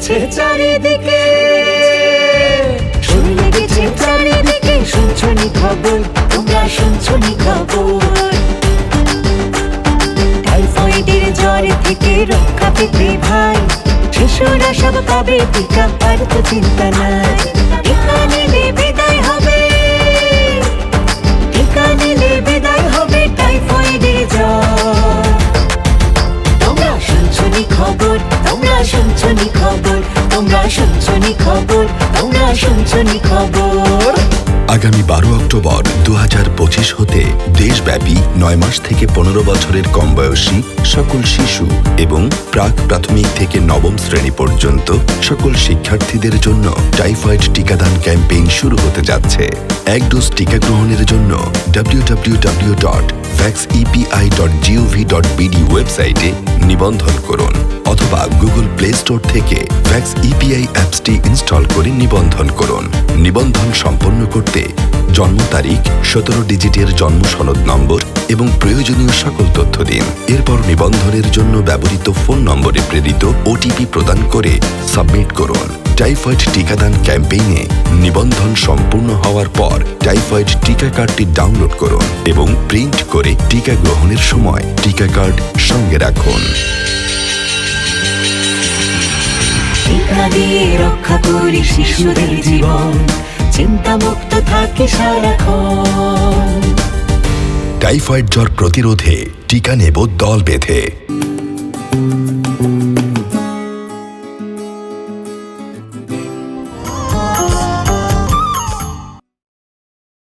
লেগেছে চারিদিকে। ছড়িয়ে গেছে চারিদিকে, শুনছনি খবর, তোমরা শুনছনি খবর। টাইফয়েডের জ্বর থেকে রক্ষা পেতে ভাই, শিশুরা সব পাবে টিকা পার তো চিন্তা নাই। টিকা খবর, তোমরা শুনছনি খবর। আগামী বারো অক্টোবর দু হাজার পঁচিশ হতে দেশব্যাপী নয় মাস থেকে পনেরো বছরের কম বয়সী সকল শিশু এবং প্রাক প্রাথমিক থেকে নবম শ্রেণি পর্যন্ত সকল শিক্ষার্থীদের জন্য টাইফয়েড টিকাদান ক্যাম্পেইন শুরু হতে যাচ্ছে। এক ডোজ টিকা গ্রহণের জন্য W W W dot vax EPI dot gov dot BD ওয়েবসাইটে নিবন্ধন করুন। অথবা গুগল প্লে স্টোর থেকে ভ্যাক্স ইপিআই অ্যাপসটি ইনস্টল করে নিবন্ধন করুন। নিবন্ধন সম্পন্ন করতে জন্ম তারিখ, সতেরো ডিজিটের জন্ম সনদ নম্বর এবং প্রয়োজনীয় সকল তথ্য দিন। এরপর নিবন্ধনের জন্য ব্যবহৃত ফোন নম্বরে প্রেরিত ওটিপি প্রদান করে সাবমিট করুন। টাইফয়েড টিকাদান ক্যাম্পেইনে নিবন্ধন সম্পূর্ণ হওয়ার পর টাইফয়েড টিকা কার্ডটি ডাউনলোড করুন এবং প্রিন্ট করে টিকা গ্রহণের সময় টিকা কার্ড সঙ্গে রাখুন। টিকা দিয়ে রক্ষা করি শিশুদের জীবন। চিন্তামুক্ত থাকি সারাক্ষণ। টাইফয়েড জ্বর প্রতিরোধে টিকা নেব দল বেঁধে।